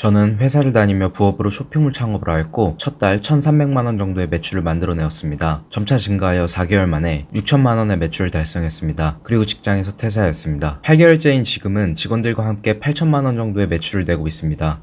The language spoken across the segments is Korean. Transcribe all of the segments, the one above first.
저는 회사를 다니며 부업으로 쇼핑몰 창업을 하였고 첫 달 1,300만원 정도의 매출을 만들어내었습니다. 점차 증가하여 4개월 만에 6천만원의 매출을 달성했습니다. 그리고 직장에서 퇴사하였습니다. 8개월째인 지금은 직원들과 함께 8천만원 정도의 매출을 내고 있습니다.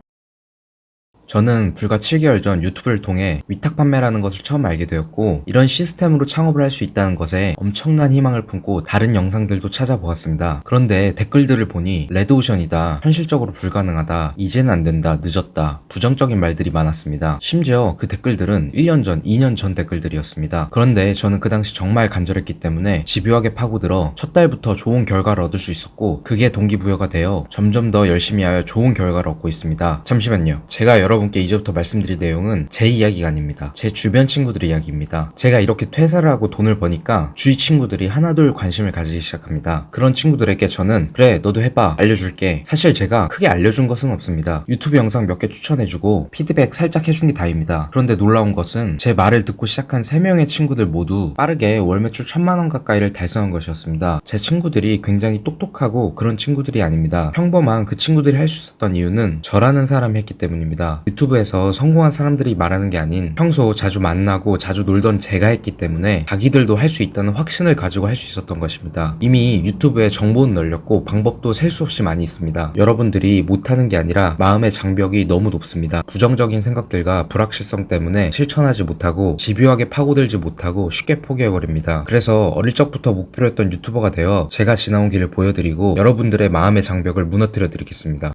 저는 불과 7개월 전 유튜브를 통해 위탁 판매라는 것을 처음 알게 되었고 이런 시스템으로 창업을 할 수 있다는 것에 엄청난 희망을 품고 다른 영상들도 찾아보았습니다. 그런데 댓글들을 보니 레드오션이다, 현실적으로 불가능하다, 이제는 안 된다, 늦었다, 부정적인 말들이 많았습니다. 심지어 그 댓글들은 1년 전, 2년 전 댓글들이었습니다. 그런데 저는 그 당시 정말 간절했기 때문에 집요하게 파고들어 첫 달부터 좋은 결과를 얻을 수 있었고 그게 동기부여가 되어 점점 더 열심히 하여 좋은 결과를 얻고 있습니다. 잠시만요. 제가 여러 분께 이제부터 말씀드릴 내용은 제 이야기가 아닙니다. 제 주변 친구들의 이야기입니다. 제가 이렇게 퇴사를 하고 돈을 버니까 주위 친구들이 하나둘 관심을 가지기 시작합니다. 그런 친구들에게 저는 그래 너도 해봐 알려줄게. 사실 제가 크게 알려준 것은 없습니다. 유튜브 영상 몇 개 추천해주고 피드백 살짝 해준 게 다입니다. 그런데 놀라운 것은 제 말을 듣고 시작한 3명의 친구들 모두 빠르게 월 매출 천만원 가까이를 달성한 것이었습니다. 제 친구들이 굉장히 똑똑하고 그런 친구들이 아닙니다. 평범한 그 친구들이 할 수 있었던 이유는 저라는 사람이 했기 때문입니다. 유튜브에서 성공한 사람들이 말하는 게 아닌 평소 자주 만나고 자주 놀던 제가 했기 때문에 자기들도 할 수 있다는 확신을 가지고 할 수 있었던 것입니다. 이미 유튜브에 정보는 널렸고 방법도 셀 수 없이 많이 있습니다. 여러분들이 못하는 게 아니라 마음의 장벽이 너무 높습니다. 부정적인 생각들과 불확실성 때문에 실천하지 못하고 집요하게 파고들지 못하고 쉽게 포기해버립니다. 그래서 어릴 적부터 목표로 했던 유튜버가 되어 제가 지나온 길을 보여드리고 여러분들의 마음의 장벽을 무너뜨려 드리겠습니다.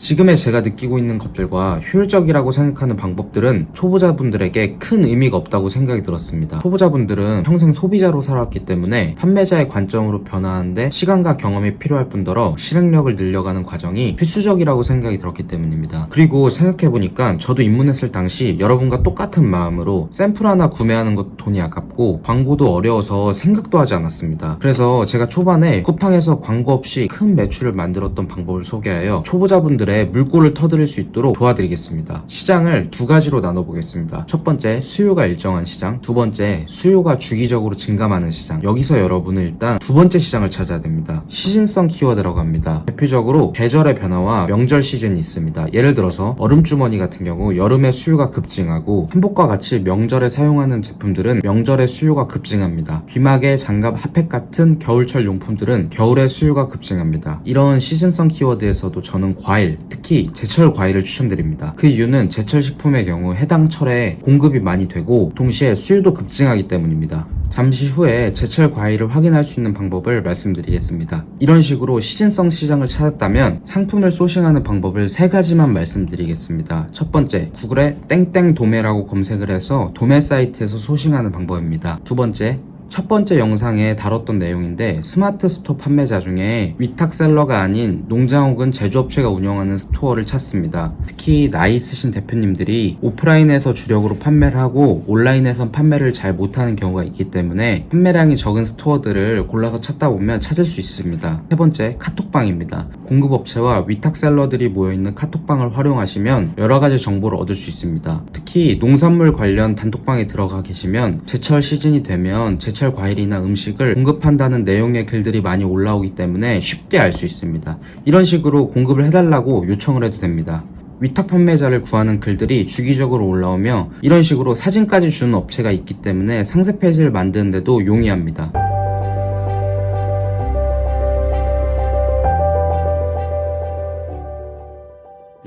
지금의 제가 느끼고 있는 것들과 효율적이라고 생각하는 방법들은 초보자분들에게 큰 의미가 없다고 생각이 들었습니다. 초보자분들은 평생 소비자로 살아왔기 때문에 판매자의 관점으로 변화하는데 시간과 경험이 필요할 뿐더러 실행력을 늘려가는 과정이 필수적이라고 생각이 들었기 때문입니다. 그리고 생각해보니까 저도 입문했을 당시 여러분과 똑같은 마음으로 샘플 하나 구매하는 것도 돈이 아깝고 광고도 어려워서 생각도 하지 않았습니다. 그래서 제가 초반에 쿠팡에서 광고 없이 큰 매출을 만들었던 방법을 소개하여 초보자분들 의 물꼬를 터뜨릴 수 있도록 도와드리겠습니다. 시장을 두 가지로 나눠보겠습니다. 첫 번째, 수요가 일정한 시장. 두 번째, 수요가 주기적으로 증감하는 시장. 여기서 여러분은 일단 두 번째 시장을 찾아야 됩니다. 시즌성 키워드라고 합니다. 대표적으로 계절의 변화와 명절 시즌이 있습니다. 예를 들어서 얼음주머니 같은 경우 여름에 수요가 급증하고 한복과 같이 명절에 사용하는 제품들은 명절에 수요가 급증합니다. 귀마개, 장갑, 핫팩 같은 겨울철 용품들은 겨울에 수요가 급증합니다. 이런 시즌성 키워드에서도 저는 과일, 특히 제철 과일을 추천드립니다. 그 이유는 제철 식품의 경우 해당 철에 공급이 많이 되고 동시에 수요도 급증하기 때문입니다. 잠시 후에 제철 과일을 확인할 수 있는 방법을 말씀드리겠습니다. 이런 식으로 시즌성 시장을 찾았다면 상품을 소싱하는 방법을 세 가지만 말씀드리겠습니다. 첫 번째, 구글에 땡땡 도매라고 검색을 해서 도매 사이트에서 소싱하는 방법입니다. 두 번째, 첫 번째 영상에 다뤘던 내용인데 스마트 스토어 판매자 중에 위탁셀러가 아닌 농장 혹은 제조업체가 운영하는 스토어를 찾습니다. 특히 나이 있으신 대표님들이 오프라인에서 주력으로 판매를 하고 온라인에선 판매를 잘 못하는 경우가 있기 때문에 판매량이 적은 스토어들을 골라서 찾다 보면 찾을 수 있습니다. 세 번째, 카톡방입니다. 공급업체와 위탁셀러들이 모여있는 카톡방을 활용하시면 여러 가지 정보를 얻을 수 있습니다. 특히 농산물 관련 단톡방에 들어가 계시면 제철 시즌이 되면 제철 과일이나 음식을 공급한다는 내용의 글들이 많이 올라오기 때문에 쉽게 알 수 있습니다. 이런 식으로 공급을 해달라고 요청을 해도 됩니다. 위탁 판매자를 구하는 글들이 주기적으로 올라오며 이런 식으로 사진까지 주는 업체가 있기 때문에 상세 페이지를 만드는데도 용이합니다.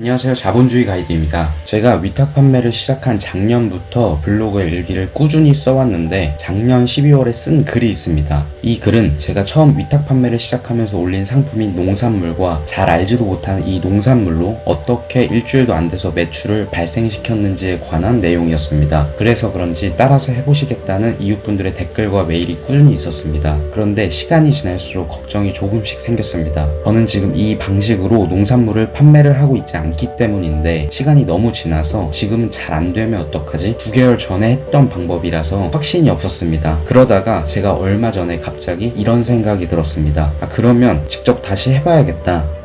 안녕하세요. 자본주의 가이드입니다. 제가 위탁 판매를 시작한 작년부터 블로그에 일기를 꾸준히 써왔는데 작년 12월에 쓴 글이 있습니다. 이 글은 제가 처음 위탁 판매를 시작하면서 올린 상품인 농산물과 잘 알지도 못하는 이 농산물로 어떻게 일주일도 안 돼서 매출을 발생시켰는지에 관한 내용이었습니다. 그래서 그런지 따라서 해보시겠다는 이웃분들의 댓글과 메일이 꾸준히 있었습니다. 그런데 시간이 지날수록 걱정이 조금씩 생겼습니다. 저는 지금 이 방식으로 농산물을 판매를 하고 있지 않기 때문인데 시간이 너무 지나서 지금 잘 안 되면 어떡하지? 9개월 전에 했던 방법이라서 확신이 없었습니다. 그러다가 제가 얼마 전에 갑자기 이런 생각이 들었습니다. 아, 그러면 직접 다시 해봐야겠다.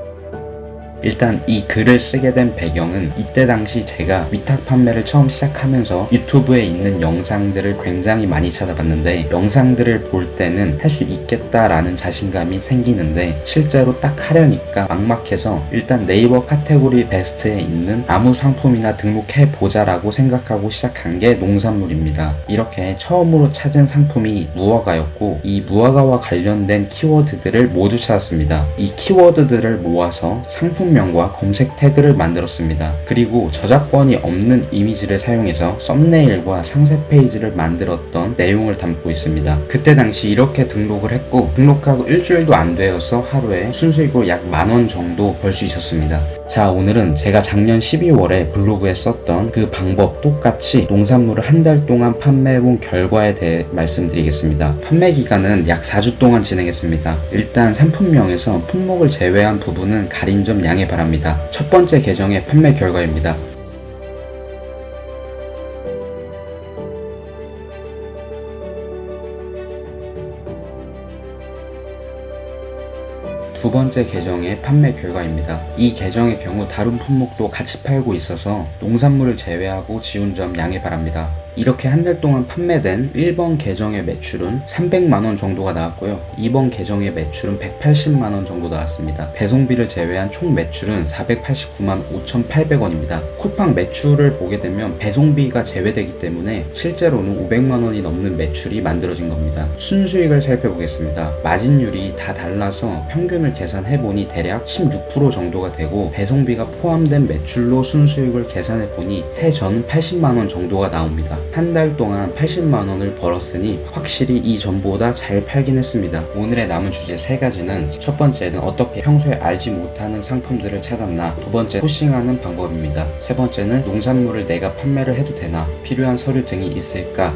일단 이 글을 쓰게 된 배경은 이때 당시 제가 위탁 판매를 처음 시작하면서 유튜브에 있는 영상들을 굉장히 많이 찾아봤는데 영상들을 볼 때는 할 수 있겠다라는 자신감이 생기는데 실제로 딱 하려니까 막막해서 일단 네이버 카테고리 베스트에 있는 아무 상품이나 등록해 보자라고 생각하고 시작한 게 농산물입니다. 이렇게 처음으로 찾은 상품이 무화과였고 이 무화과와 관련된 키워드들을 모두 찾았습니다. 이 키워드들을 모아서 상품 명과 검색 태그를 만들었습니다. 그리고 저작권이 없는 이미지를 사용해서 썸네일과 상세 페이지를 만들었던 내용을 담고 있습니다. 그때 당시 이렇게 등록을 했고 등록하고 일주일도 안 되어서 하루에 순수익으로 약 만 원 정도 벌 수 있었습니다. 자, 오늘은 제가 작년 12월에 블로그에 썼던 그 방법 똑같이 농산물을 한 달 동안 판매해본 결과에 대해 말씀드리겠습니다. 판매 기간은 약 4주 동안 진행했습니다. 일단 상품명에서 품목을 제외한 부분은 가린 점 양해 바랍니다. 첫 번째 계정의 판매 결과입니다. 두 번째 계정의 판매 결과입니다. 이 계정의 경우 다른 품목도 같이 팔고 있어서 농산물을 제외하고 지운 점 양해 바랍니다. 이렇게 한 달 동안 판매된 1번 계정의 매출은 300만원 정도가 나왔고요. 2번 계정의 매출은 180만원 정도 나왔습니다. 배송비를 제외한 총 매출은 489만 5,800원입니다. 쿠팡 매출을 보게 되면 배송비가 제외되기 때문에 실제로는 500만원이 넘는 매출이 만들어진 겁니다. 순수익을 살펴보겠습니다. 마진율이 다 달라서 평균을 계산해보니 대략 16% 정도가 되고 배송비가 포함된 매출로 순수익을 계산해보니 세전 80만원 정도가 나옵니다. 한 달 동안 80만 원을 벌었으니 확실히 이전보다 잘 팔긴 했습니다. 오늘의 남은 주제 세 가지는 첫 번째는 어떻게 평소에 알지 못하는 상품들을 찾았나 두 번째 소싱하는 방법입니다. 세 번째는 농산물을 내가 판매를 해도 되나 필요한 서류 등이 있을까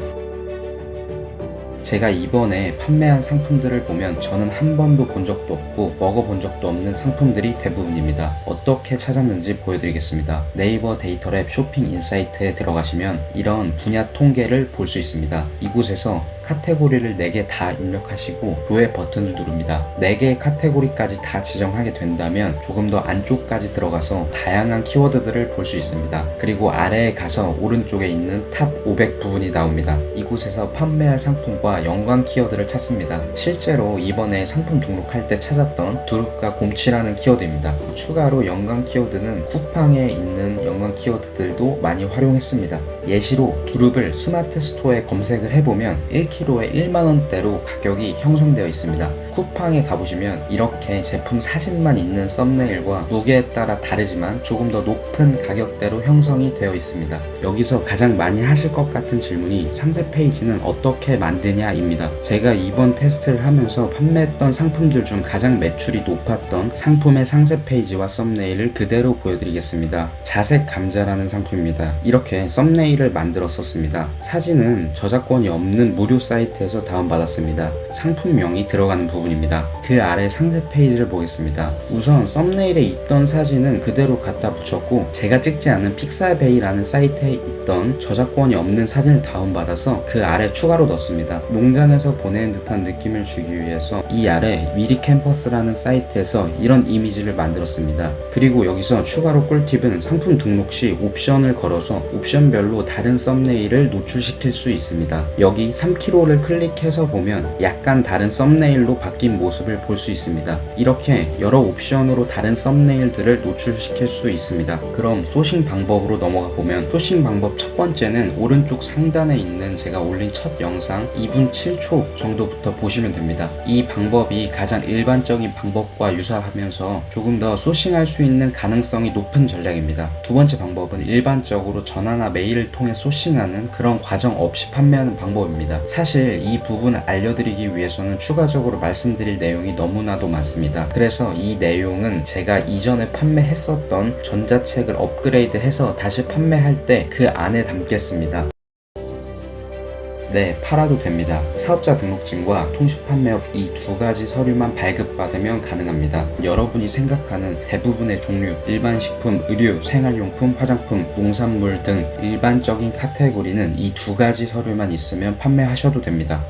제가 이번에 판매한 상품들을 보면 저는 한 번도 본 적도 없고 먹어본 적도 없는 상품들이 대부분입니다. 어떻게 찾았는지 보여드리겠습니다. 네이버 데이터랩 쇼핑 인사이트에 들어가시면 이런 분야 통계를 볼 수 있습니다. 이곳에서 카테고리를 4개 다 입력하시고 조회 버튼을 누릅니다. 4개의 카테고리까지 다 지정하게 된다면 조금 더 안쪽까지 들어가서 다양한 키워드들을 볼 수 있습니다. 그리고 아래에 가서 오른쪽에 있는 탑 500 부분이 나옵니다. 이곳에서 판매할 상품과 연관 키워드를 찾습니다. 실제로 이번에 상품 등록할 때 찾았던 두릅과 곰치라는 키워드입니다. 추가로 연관 키워드는 쿠팡에 있는 연관 키워드들도 많이 활용했습니다. 예시로 두릅을 스마트 스토어에 검색을 해보면 1kg에 1만원대로 가격이 형성되어 있습니다. 쿠팡에 가보시면 이렇게 제품 사진만 있는 썸네일과 무게에 따라 다르지만 조금 더 높은 가격대로 형성이 되어 있습니다. 여기서 가장 많이 하실 것 같은 질문이 상세 페이지는 어떻게 만드냐입니다. 제가 이번 테스트를 하면서 판매했던 상품들 중 가장 매출이 높았던 상품의 상세 페이지와 썸네일을 그대로 보여드리겠습니다. 자색 감자라는 상품입니다. 이렇게 썸네일을 만들었었습니다. 사진은 저작권이 없는 무료 사이트에서 다운받았습니다. 상품명이 들어가는 부분입니다. 그 아래 상세 페이지를 보겠습니다. 우선 썸네일에 있던 사진은 그대로 갖다 붙였고 제가 찍지 않은 픽사베이라는 사이트에 있던 저작권이 없는 사진을 다운받아서 그 아래 추가로 넣습니다. 농장에서 보내는 듯한 느낌을 주기 위해서 이 아래 미리 캠퍼스라는 사이트에서 이런 이미지를 만들었습니다. 그리고 여기서 추가로 꿀팁은 상품 등록 시 옵션을 걸어서 옵션별로 다른 썸네일을 노출시킬 수 있습니다. 여기 3kg 를 클릭해서 보면 약간 다른 썸네일로 바뀐 모습을 볼 수 있습니다. 이렇게 여러 옵션으로 다른 썸네일들을 노출시킬 수 있습니다. 그럼 소싱 방법으로 넘어가 보면 소싱 방법 첫 번째는 오른쪽 상단에 있는 제가 올린 첫 영상 2분 7초 정도부터 보시면 됩니다. 이 방법이 가장 일반적인 방법과 유사하면서 조금 더 소싱할 수 있는 가능성이 높은 전략입니다. 두 번째 방법은 일반적으로 전화나 메일을 통해 소싱하는 그런 과정 없이 판매하는 방법입니다. 사실 이 부분을 알려드리기 위해서는 추가적으로 말씀드릴 내용이 너무나도 많습니다. 그래서 이 내용은 제가 이전에 판매했었던 전자책을 업그레이드해서 다시 판매할 때 그 안에 담겠습니다. 네, 팔아도 됩니다. 사업자 등록증과 통식 판매업 이 두 가지 서류만 발급받으면 가능합니다. 여러분이 생각하는 대부분의 종류, 일반 식품, 의류, 생활용품, 화장품, 농산물 등 일반적인 카테고리는 이 두 가지 서류만 있으면 판매하셔도 됩니다.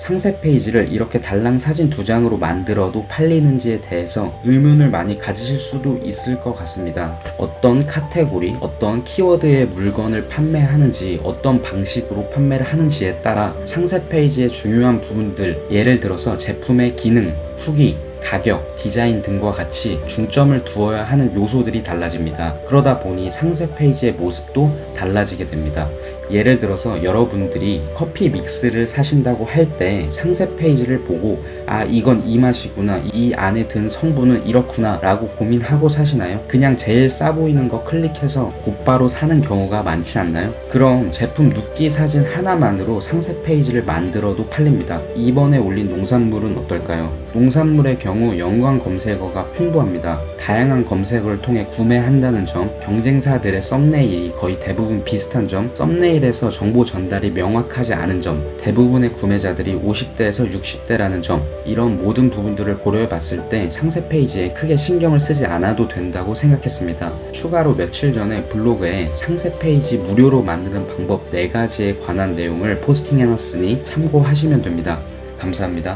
상세 페이지를 이렇게 달랑 사진 두 장으로 만들어도 팔리는지에 대해서 의문을 많이 가지실 수도 있을 것 같습니다. 어떤 카테고리, 어떤 키워드의 물건을 판매하는지, 어떤 방식으로 판매를 하는지에 따라 상세 페이지의 중요한 부분들, 예를 들어서 제품의 기능, 후기, 가격, 디자인 등과 같이 중점을 두어야 하는 요소들이 달라집니다. 그러다 보니 상세 페이지의 모습도 달라지게 됩니다. 예를 들어서 여러분들이 커피 믹스를 사신다고 할 때 상세 페이지를 보고 아 이건 이 맛이구나 이 안에 든 성분은 이렇구나 라고 고민하고 사시나요? 그냥 제일 싸 보이는 거 클릭해서 곧바로 사는 경우가 많지 않나요? 그럼 제품 눕기 사진 하나만으로 상세 페이지를 만들어도 팔립니다. 이번에 올린 농산물은 어떨까요? 농산물의 경우 연관 검색어가 풍부합니다. 다양한 검색어를 통해 구매한다는 점, 경쟁사들의 썸네일이 거의 대부분 비슷한 점, 썸네 일에서 정보 전달이 명확하지 않은 점, 대부분의 구매자들이 50대에서 60대라는 점, 이런 모든 부분들을 고려해 봤을 때 상세 페이지에 크게 신경을 쓰지 않아도 된다고 생각했습니다. 추가로 며칠 전에 블로그에 상세 페이지 무료로 만드는 방법 4가지에 관한 내용을 포스팅해 놨으니 참고하시면 됩니다. 감사합니다.